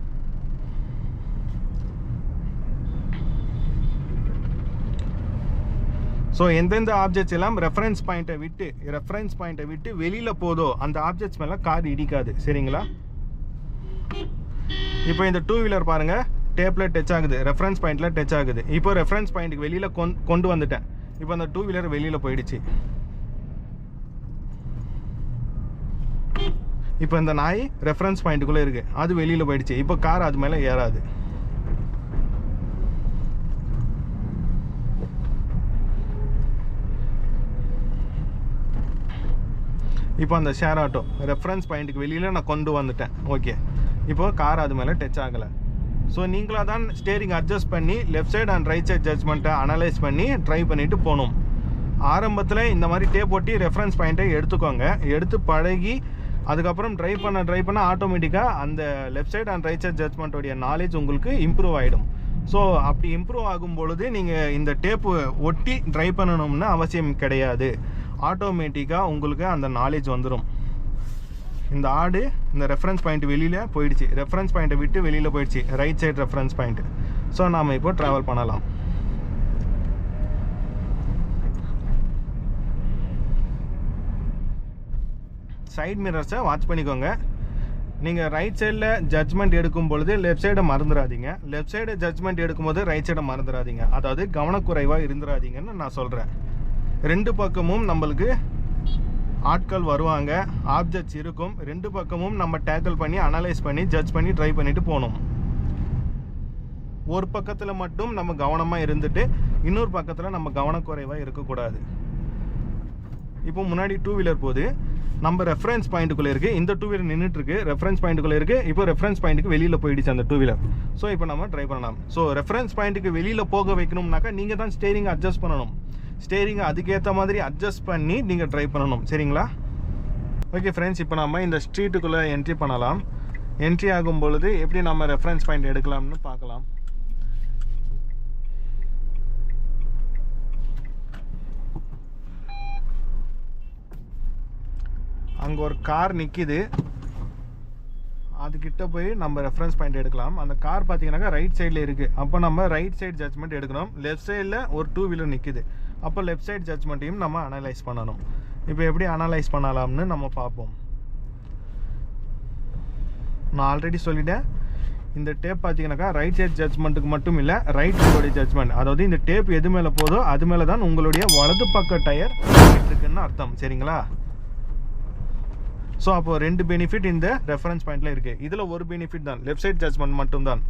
ஸோ எந்தெந்த ஆப்ஜெக்ட்ஸ் எல்லாம் ரெஃபரன்ஸ் பாயிண்ட்டை விட்டு ரெஃபரன்ஸ் பாயிண்ட்டை விட்டு வெளியில் போதோ அந்த ஆப்ஜெக்ட்ஸ் மேலே கார் இடிக்காது. சரிங்களா? இப்போ இந்த டூ வீலர் பாருங்க டேப்பில் டச் ஆகுது. ரெஃபரன்ஸ் பாயிண்ட்ல டச் ஆகுது. இப்போ ரெஃபரன்ஸ் பாயிண்ட்டுக்கு வெளியில் கொண்- கொண்டு வந்துட்டேன். இப்போ அந்த டூ வீலர் வெளியில் போயிடுச்சு. இப்போ இந்த நாய் ரெஃபரன்ஸ் பாயிண்ட்டுக்குள்ளே இருக்குது அது வெளியில் போயிடுச்சு. இப்போ கார் அது மேலே ஏறாது. இப்போ அந்த ஷேர் ஆட்டோ ரெஃபரன்ஸ் பாயிண்ட்டுக்கு வெளியில் நான் கொண்டு வந்துட்டேன். ஓகே இப்போ கார் அது மேலே டச் ஆகலை. ஸோ நீங்களாக தான் ஸ்டேரிங் அட்ஜஸ்ட் பண்ணி left side and right side ஜட்ஜ்மெண்ட்டை analyse பண்ணி ட்ரை பண்ணிவிட்டு போகணும். ஆரம்பத்தில் இந்த மாதிரி டேப் ஒட்டி ரெஃபரன்ஸ் பாயிண்ட்டை எடுத்துக்கோங்க. எடுத்து பழகி அதுக்கப்புறம் ட்ரை பண்ண ட்ரை பண்ண ஆட்டோமேட்டிக்காக அந்த left side and right side ஜட்ஜ்மெண்ட்டோடைய knowledge உங்களுக்கு இம்ப்ரூவ் ஆகிடும் ஸோ அப்படி இம்ப்ரூவ் ஆகும் பொழுது நீங்கள் இந்த டேப்பு ஒட்டி ட்ரை பண்ணணும்னு அவசியம் கிடையாது. ஆட்டோமேட்டிக்காக உங்களுக்கு அந்த நாலேஜ் வந்துடும் இந்த ஆடு இந்த ரெஃபரன்ஸ் பாயிண்ட் வெளியில் போயிடுச்சு. ரெஃபரன்ஸ் பாயிண்ட்டை விட்டு வெளியில் போயிடுச்சு. Right side reference point so நாம் இப்போ ட்ராவல் பண்ணலாம். சைட் மிரர்ஸை வாட்ச் பண்ணிக்கோங்க. நீங்கள் ரைட் சைடில் ஜட்ஜ்மெண்ட் எடுக்கும் பொழுது லெஃப்ட் சைடை மறந்துடாதீங்க லெஃப்ட் சைடு ஜட்ஜ்மெண்ட் எடுக்கும்போது ரைட் சைடை மறந்துடாதீங்க அதாவது கவனக்குறைவாக இருந்துடாதீங்கன்னு நான் சொல்கிறேன் ரெண்டு பக்கமும் நம்மளுக்கு ஆட்கள் வருவாங்க. ஆப்ஜெக்ட்ஸ் இருக்கும். ரெண்டு பக்கமும் நம்ம டேக்கிள் பண்ணி அனலைஸ் பண்ணி ஜட்ஜ் பண்ணி ட்ரை பண்ணிட்டு போகணும். ஒரு பக்கத்தில் மட்டும் நம்ம கவனமாக இருந்துட்டு இன்னொரு பக்கத்தில் நம்ம கவனக்குறைவாக இருக்கக்கூடாது. இப்போ முன்னாடி டூ வீலர் போகுது. நம்ம ரெஃபரன்ஸ் பாயிண்ட்டுக்குள்ளே இருக்குது இந்த டூ வீலர் நின்றுட்டுருக்கு ரெஃபரன்ஸ் பாயிண்ட்டுக்குள்ளே இருக்குது இப்போ ரெஃபரன்ஸ் பாயிண்ட்டுக்கு வெளியில் போயிடுச்சு அந்த டூ வீலர் ஸோ இப்போ நம்ம ட்ரை பண்ணலாம். ஸோ ரெஃபரன்ஸ் பாயிண்ட்டுக்கு வெளியில் போக வைக்கணும்னாக்கா நீங்கள் தான் ஸ்டேரிங் அட்ஜஸ்ட் பண்ணணும். ஸ்டேரிங்கை அதுக்கேற்ற மாதிரி அட்ஜஸ்ட் பண்ணி நீங்கள் ட்ரை பண்ணணும். சரிங்களா? ஓகே ஃப்ரெண்ட்ஸ் இப்போ நம்ம இந்த ஸ்ட்ரீட்டுக்குள்ளே என்ட்ரி பண்ணலாம். என்ட்ரி ஆகும் பொழுது எப்படி நம்ம ரெஃபரன்ஸ் பாயிண்ட் எடுக்கலாம்னு பார்க்கலாம். அங்கே ஒரு கார் நிற்கிது அதுக்கிட்ட போய் நம்ம ரெஃபரன்ஸ் பாயிண்ட் எடுக்கலாம். அந்த கார் பார்த்தீங்கன்னாக்கா ரைட் சைடில் இருக்குது அப்போ நம்ம ரைட் சைடு ஜட்ஜ்மெண்ட் எடுக்கணும். லெஃப்ட் சைடில் ஒரு டூ வீலர் நிற்கிது அப்போ லெஃப்ட் சைட் ஜட்ஜ்மெண்ட்டையும் நம்ம அனலைஸ் பண்ணணும். இப்போ எப்படி அனலைஸ் பண்ணலாம்னு நம்ம பார்ப்போம். நான் ஆல்ரெடி சொல்லிட்டேன். இந்த டேப் பார்த்தீங்கன்னாக்கா ரைட் சைட் ஜட்ஜ்மெண்ட்டுக்கு மட்டும் இல்லை ரைட் சைடோடைய ஜட்ஜ்மெண்ட் அதாவது இந்த டேப் எது மேலே போதோ அது மேலே தான் உங்களுடைய வலது பக்க டயர் இருக்குன்னு அர்த்தம். சரிங்களா? ஸோ அப்போ ரெண்டு பெனிஃபிட் இந்த ரெஃபரன்ஸ் பாயிண்டில் இருக்குது இதில் ஒரு பெனிஃபிட் தான். லெஃப்ட் சைடு ஜட்ஜ்மெண்ட் மட்டும் தான்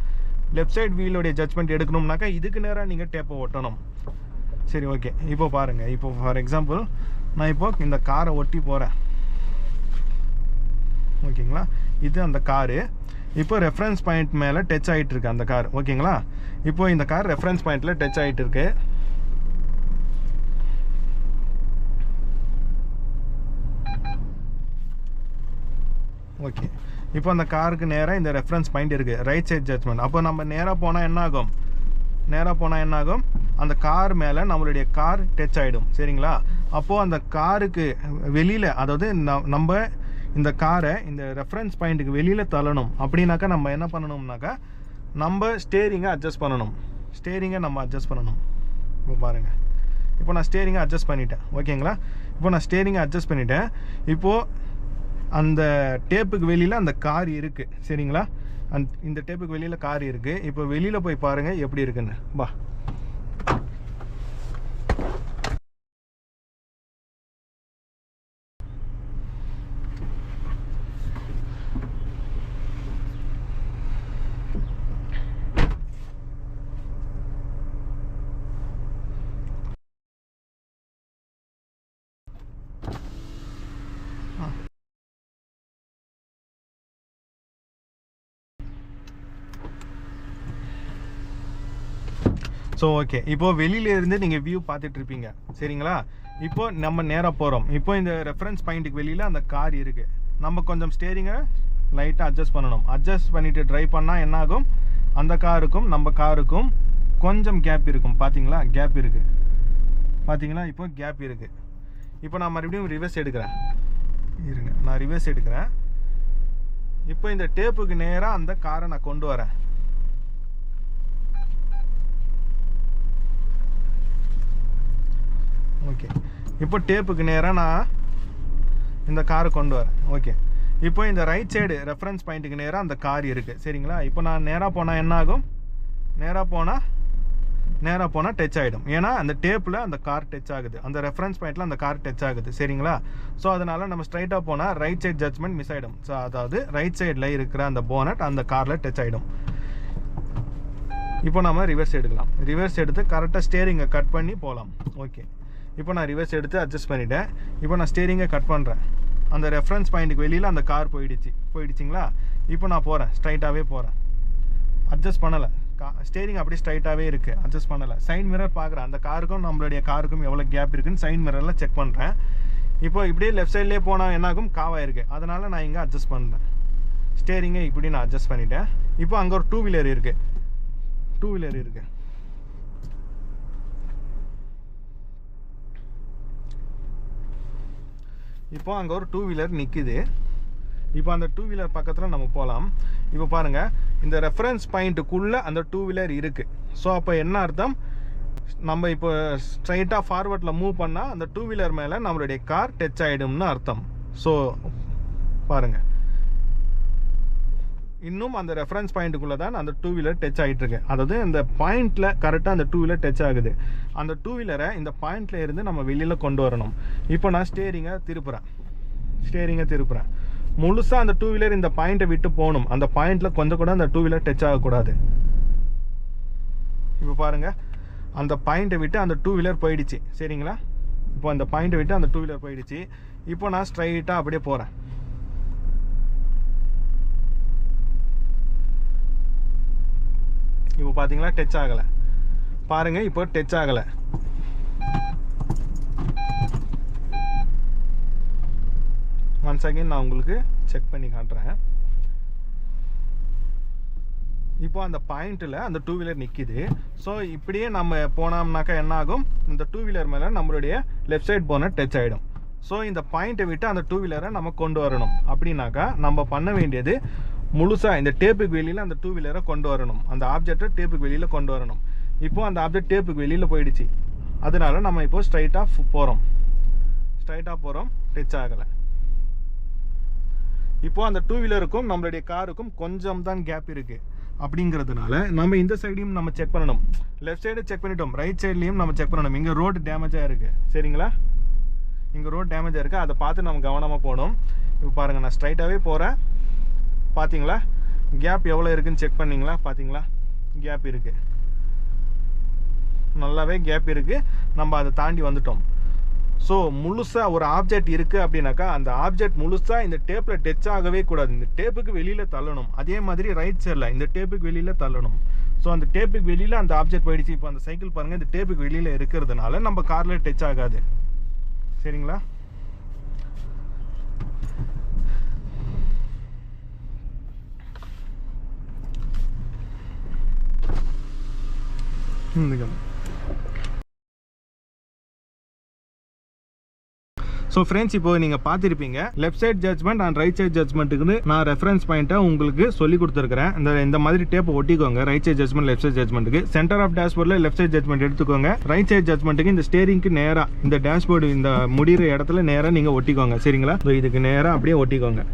லெஃப்ட் சைடு வீலோடைய ஜட்ஜ்மெண்ட் எடுக்கணும்னாக்கா இதுக்கு நேராக நீங்கள் டேப்பை ஒட்டணும். சரி ஓகே இப்போ பாருங்கள் இப்போ ஃபார் எக்ஸாம்பிள் நான் இப்போ இந்த காரை ஒட்டி போகிறேன் ஓகேங்களா இது அந்த காரு இப்போ ரெஃபரன்ஸ் பாயிண்ட் மேலே டச் ஆகிட்டு இருக்கு அந்த கார் ஓகேங்களா இப்போ இந்த கார் ரெஃபரன்ஸ் பாயிண்ட்டில் டச் ஆகிட்டு இருக்கு. ஓகே இப்போ அந்த காருக்கு நேராக இந்த ரெஃபரன்ஸ் பாயிண்ட் இருக்குது ரைட் சைட் ஜட்ஜ்மெண்ட் அப்போ நம்ம நேராக போனால் என்ன ஆகும்? நேராக போனால் என்னாகும்? அந்த கார் மேலே நம்மளுடைய கார் டச் ஆகிடும் சரிங்களா? அப்போது அந்த காருக்கு வெளியில் அதாவது ந- நம்ம இந்த காரை இந்த ரெஃபரன்ஸ் பாயிண்ட்டுக்கு வெளியில் தள்ளணும். அப்படின்னாக்கா நம்ம என்ன பண்ணணும்னாக்கா நம்ம ஸ்டேரிங்கை அட்ஜஸ்ட் பண்ணணும். ஸ்டேரிங்கை நம்ம அட்ஜஸ்ட் பண்ணணும். இப்போ பாருங்கள் இப்போ நான் ஸ்டேரிங்கை அட்ஜஸ்ட் பண்ணிட்டேன். ஓகேங்களா? இப்போ நான் ஸ்டேரிங்கை அட்ஜஸ்ட் பண்ணிட்டேன். இப்போது அந்த டேப்புக்கு வெளியில் அந்த கார் இருக்குது சரிங்களா? அந் இந்த டேப்புக்கு வெளியில் கார் இருக்குது இப்போ வெளியில் போய் பாருங்கள் எப்படி இருக்குன்னு. பா ஸோ ஓகே இப்போ வெளியிலேருந்து நீங்கள் வியூ பார்த்துட்டு இருப்பீங்க சரிங்களா? இப்போ நம்ம நேராக போகிறோம் இப்போ இந்த ரெஃபரன்ஸ் பாயிண்ட்டுக்கு வெளியில் அந்த கார் இருக்குது நம்ம கொஞ்சம் ஸ்டேரிங்கை லைட்டாக அட்ஜஸ்ட் பண்ணணும். அட்ஜஸ்ட் பண்ணிவிட்டு ட்ரைவ் பண்ணால் என்ன ஆகும் அந்த காருக்கும் நம்ம காருக்கும் கொஞ்சம் கேப் இருக்கும். பார்த்தீங்களா கேப் இருக்குது பார்த்தீங்களா இப்போ கேப் இருக்குது இப்போ நான் மறுபடியும் ரிவர்ஸ் எடுக்கிறேன். இருங்க. நான் ரிவர்ஸ் எடுக்கிறேன். இப்போ இந்த டேப்புக்கு நேராக அந்த காரை நான் கொண்டு வரேன். ஓகே இப்போ டேப்புக்கு நேராக நான் இந்த காரை கொண்டு வரேன். ஓகே இப்போ இந்த ரைட் சைடு ரெஃபரன்ஸ் பாயிண்ட்டுக்கு நேராக அந்த கார் இருக்குது சரிங்களா? இப்போ நான் நேராக போனால் என்ன ஆகும்? நேராக போனால் நேராக போனால் டச் ஆகிடும் ஏன்னா அந்த டேப்பில் அந்த கார் டச் ஆகுது. அந்த ரெஃபரன்ஸ் பாயிண்ட்டில் அந்த கார் டச் ஆகுது. சரிங்களா? ஸோ அதனால் நம்ம ஸ்ட்ரைட்டாக போனால் ரைட் சைடு ஜட்ஜ்மெண்ட் மிஸ் ஆகிடும் ஸோ அதாவது ரைட் சைடில் இருக்கிற அந்த போனட் அந்த காரில் டச் ஆகிடும் இப்போ நம்ம ரிவர்ஸ் எடுக்கலாம். ரிவர்ஸ் எடுத்து கரெக்டாக ஸ்டேரிங்கை கட் பண்ணி போகலாம் ஓகே இப்போ நான் ரிவர்ஸ் எடுத்து அட்ஜஸ்ட் பண்ணிட்டேன். இப்போ நான் ஸ்டேரிங்கை கட் பண்ணுறேன் அந்த ரெஃபரன்ஸ் பாயிண்ட்டுக்கு வெளியில் அந்த கார் போயிடுச்சு. போயிடுச்சிங்களா? இப்போ நான் போகிறேன் ஸ்ட்ரைட்டாகவே போகிறேன் அட்ஜஸ்ட் பண்ணலை. கா ஸ்டேரிங் அப்படியே ஸ்ட்ரைட்டாகவே இருக்குது அட்ஜஸ்ட் பண்ணலை. சைன் மிரர் பார்க்குறேன். அந்த காருக்கும் நம்மளுடைய காருக்கும் எவ்வளோ கேப் இருக்குதுன்னு சைன் மிரரில் செக் பண்ணுறேன் இப்போ இப்படியே லெஃப்ட் சைட்லேயே போனால் என்னாகும்? காவாயிருக்கு. அதனால் நான் இங்கே அட்ஜஸ்ட் பண்ணுறேன் ஸ்டேரிங்கை இப்படி நான் அட்ஜஸ்ட் பண்ணிட்டேன். இப்போ அங்கே ஒரு டூ வீலர் இருக்குது டூ வீலர் இருக்குது இப்போ அங்கே ஒரு டூ வீலர் நிற்குது இப்போ அந்த டூ வீலர் பக்கத்தில் நம்ம போகலாம் இப்போ பாருங்கள் இந்த ரெஃபரன்ஸ் பாயிண்ட்டுக்குள்ளே அந்த டூ வீலர் இருக்குது ஸோ அப்போ என்ன அர்த்தம்? நம்ம இப்போ ஸ்ட்ரைட்டாக ஃபார்வர்டில் மூவ் பண்ணால் அந்த டூ வீலர் மேலே நம்மளுடைய கார் டச் ஆகிடும்னு அர்த்தம். ஸோ பாருங்கள் இன்னும் அந்த ரெஃபரன்ஸ் பாயிண்ட்டுக்குள்ளே தான் அந்த டூ வீலர் டச் ஆகிட்டு இருக்கு அதாவது இந்த பாயிண்ட்டில் கரெக்டாக அந்த டூ வீலர் டச் ஆகுது. அந்த டூ வீலரை இந்த பாயிண்டில் இருந்து நம்ம வெளியில் கொண்டு வரணும். இப்போ நான் ஸ்டேரிங்கை திருப்புறேன். ஸ்டேரிங்கை திருப்புறேன். முழுசாக அந்த டூ வீலர் இந்த பாயிண்ட்டை விட்டு போகணும். அந்த பாயிண்டில் கொஞ்சம் கூட அந்த டூ வீலர் டச் ஆகக்கூடாது. இப்போ பாருங்கள் அந்த பாயிண்ட்டை விட்டு அந்த டூ வீலர் போயிடுச்சு. சரிங்களா? இப்போ அந்த பாயிண்ட்டை விட்டு அந்த டூ வீலர் போயிடுச்சு. இப்போ நான் ஸ்ட்ரைட்டாக அப்படியே போகிறேன் இப்போ பார்த்தீங்களா டச் ஆகலை. பாருங்க இப்போ டச் ஆகலை. ஒன்ஸ் அகைன் நான் உங்களுக்கு செக் பண்ணி காட்டுறேன். இப்போ அந்த பாயிண்ட்டில் அந்த டூ வீலர் நிற்கிது ஸோ இப்படியே நம்ம போனோம்னாக்கா என்ன ஆகும் இந்த டூ வீலர் மேலே நம்மளுடைய லெஃப்ட் சைட் போன டச் ஆகிடும் ஸோ இந்த பாயிண்ட்டை விட்டு அந்த டூ வீலரை நம்ம கொண்டு வரணும். அப்படின்னாக்கா நம்ம பண்ண வேண்டியது முழுசாக இந்த டேப்புக்கு வெளியில் அந்த டூ வீலரை கொண்டு வரணும். அந்த ஆப்ஜெக்டை டேப்புக்கு வெளியில் கொண்டு வரணும். இப்போது அந்த ஆப்ஜெக்ட் டேப்புக்கு வெளியில் போயிடுச்சு. அதனால நம்ம இப்போ ஸ்ட்ரைட்டாக போகிறோம் ஸ்ட்ரைட்டாக போகிறோம் டச் ஆகலை. இப்போ அந்த டூ வீலருக்கும் நம்மளுடைய காருக்கும் கொஞ்சம் தான் கேப் இருக்குது அப்படிங்கிறதுனால நம்ம இந்த சைடையும் நம்ம செக் பண்ணணும். லெஃப்ட் சைடு செக் பண்ணிட்டோம். ரைட் சைட்லேயும் நம்ம செக் பண்ணணும். இங்கே ரோடு டேமேஜாக இருக்கு. சரிங்களா? இங்கே ரோடு டேமேஜாக இருக்கு. அதை பார்த்து நம்ம கவனமாக போகணும். இப்போ பாருங்கள் நான் ஸ்ட்ரைட்டாகவே போகிறேன் பார்த்தீங்களா கேப் எவ்வளோ இருக்குதுன்னு செக் பண்ணீங்களா? பார்த்தீங்களா கேப் இருக்குது நல்லாவே கேப் இருக்குது நம்ம அதை தாண்டி வந்துட்டோம். ஸோ முழுசாக ஒரு ஆப்ஜெக்ட் இருக்குது அப்படின்னாக்கா அந்த ஆப்ஜெக்ட் முழுசாக இந்த டேப்பில் டச் ஆகவே கூடாது. இந்த டேப்புக்கு வெளியில் தள்ளணும். அதே மாதிரி ரைட் சைடில் இந்த டேப்புக்கு வெளியில் தள்ளணும். ஸோ அந்த டேப்புக்கு வெளியில் அந்த ஆப்ஜெக்ட் போயிடுச்சு. இப்போ அந்த சைக்கிள் பாருங்கள் இந்த டேப்புக்கு வெளியில் இருக்கிறதுனால நம்ம காரில் டச் ஆகாது. சரிங்களா? ஸோ ஃப்ரெண்ட்ஸ் இப்போ நீங்கள் பார்த்துருப்பீங்க left side judgement and right side ஜட்மெண்ட்டுக்கு நான் ரெஃபரன்ஸ் பாயிண்ட்டை உங்களுக்கு சொல்லி கொடுத்துருக்கிறேன். இந்த இந்த மாதிரி டேப்பை ஒட்டிக்கோங்க right side judgement left side ஜட்மெண்ட்டுக்கு centre of டேஷ்போர்டில் லெஃப்ட் சைட் ஜட்மெண்ட் எடுத்துக்கோங்க. ரைட் சைட் ஜட்மெண்ட்டுக்கு இந்த ஸ்டேரிங்க்கு நேராக இந்த டேஷ்போர்டு இந்த முடிகிற இடத்துல நேராக நீங்கள் ஒட்டிக்கோங்க சரிங்களா? ஸோ இதுக்கு நேராக அப்படியே ஒட்டிக்கோங்க.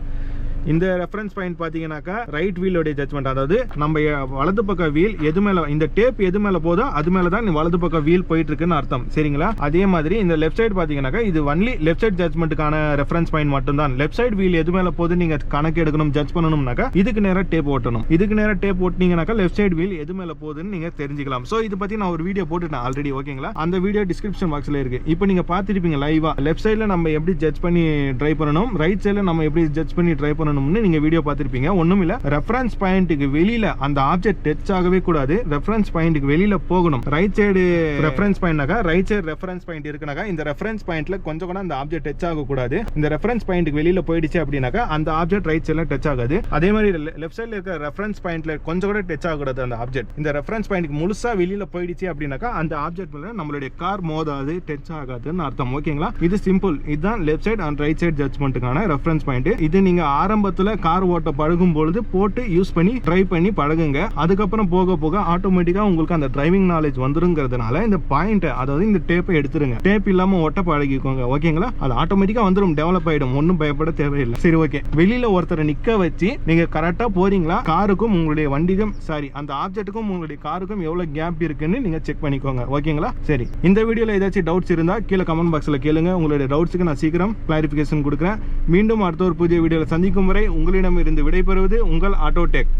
இந்த ரெஃபரன்ஸ் பாயிண்ட் பார்த்தீங்கன்னாக்கா ரைட் வீலோடைய ஜட்மெண்ட் அதாவது நம்ம வலது பக்க வீல் எது மேல இந்த டேப் எது மேல போதோ அது மேலே தான் வலது பக்க வீல் போயிட்டு இருக்குன்னு அர்த்தம். சரிங்களா? அதே மாதிரி இந்த லெஃப்ட் சைடு பார்த்தீங்கன்னாக்கா இது ஒன்லி லெஃப்ட் சைடு ஜட்மெண்ட்டுக்கான ரெஃபரன்ஸ் பாயிண்ட் மட்டும் தான் லெஃப்ட் சைடு வீல் எது மேல போது நீங்க கணக்கு எடுக்கணும் ஜட்ஜ் பண்ணணும்னாக்கா இதுக்கு நேராக டேப் ஓட்டணும். இதுக்கு நேரம் டேப் ஓட்டினீங்கனாக்கா லெஃப்ட் சைடு வீல் எது மேல போகுதுன்னு நீங்க தெரிஞ்சுக்கலாம். ஸோ இது பத்தி நான் ஒரு வீடியோ போட்டுட்டேன் ஆல்ரெடி ஓகேங்களா அந்த வீடியோ டிஸ்கிரிப்ஷன் பாக்ஸ்ல இருக்கு. இப்போ நீங்க பார்த்துருப்பீங்க லைவா லெஃப்ட் சைடில் நம்ம எப்படி ஜட்ஜ் பண்ணி ட்ரை பண்ணணும் ரைட் சைடில் நம்ம எப்படி ஜட்ஜ் பண்ணி ட்ரை பண்ணணும் பண்ணணும்னு நீங்கள் வீடியோ பார்த்துருப்பீங்க. ஒன்றும் இல்லை ரெஃபரன்ஸ் பாயிண்ட்டுக்கு வெளியில் அந்த ஆப்ஜெக்ட் டச் ஆகவே கூடாது. ரெஃபரன்ஸ் பாயிண்ட்டுக்கு வெளியில் போகணும். ரைட் சைடு ரெஃபரன்ஸ் பாயிண்ட்னாக்கா ரைட் சைடு ரெஃபரன்ஸ் பாயிண்ட் இருக்குனாக்கா இந்த ரெஃபரன்ஸ் பாயிண்ட்ல கொஞ்சம் கூட அந்த ஆப்ஜெக்ட் டச் ஆகக்கூடாது. இந்த ரெஃபரன்ஸ் பாயிண்ட்டுக்கு வெளியில் போயிடுச்சு அப்படின்னாக்கா அந்த ஆப்ஜெக்ட் ரைட் சைடில் டச் ஆகாது. அதே மாதிரி லெஃப்ட் சைடில் இருக்க ரெஃபரன்ஸ் பாயிண்ட்ல கொஞ்சம் கூட டச் ஆகக்கூடாது அந்த ஆப்ஜெக்ட் இந்த ரெஃபரன்ஸ் பாயிண்ட்டுக்கு முழுசாக வெளியில் போயிடுச்சு அப்படின்னாக்கா அந்த ஆப்ஜெக்ட் மேலே நம்மளுடைய கார் மோதாது டச் ஆகாதுன்னு அர்த்தம். ஓகேங்களா இது சிம்பிள் இதுதான் left side and right side ஜட்மெண்ட்டுக்கான reference point இது நீங்கள் ஆரம்ப ஆரம்பத்துல கார் ஓட்ட பழகும் பொழுது போட்டு யூஸ் பண்ணி ட்ரை பண்ணி பழகுங்க. அதுக்கப்புறம் போக போக ஆட்டோமேட்டிக்கா உங்களுக்கு அந்த டிரைவிங் நாலேஜ் வந்துருங்கிறதுனால இந்த பாயிண்ட் அதாவது இந்த டேப்பை எடுத்துருங்க. டேப் இல்லாம ஒட்ட பழகிக்கோங்க ஓகேங்களா அது ஆட்டோமேட்டிக்கா வந்துடும் டெவலப் ஆயிடும் ஒன்றும் பயப்பட தேவையில்லை. சரி ஓகே வெளியில ஒருத்தரை நிக்க வச்சு நீங்க கரெக்டா போறீங்களா? காருக்கும் உங்களுடைய வண்டிக்கும் சாரி அந்த ஆப்ஜெக்ட்டுக்கும் உங்களுடைய காருக்கும் எவ்வளவு கேப் இருக்குன்னு நீங்க செக் பண்ணிக்கோங்க ஓகேங்களா சரி. இந்த வீடியோல ஏதாச்சும் டவுட்ஸ் இருந்தா கீழே கமெண்ட் பாக்ஸ்ல கேளுங்க. உங்களுடைய டவுட்ஸுக்கு நான் சீக்கிரம் கிளாரிஃபிகேஷன் கொடுக்குறேன். மீண்டும் அடுத்த ஒரு புதிய வீடியோல சந்திக்கும் முறை உங்களிடம் இருந்து விடைபெறுவது உங்கள் ஆட்டோடெக்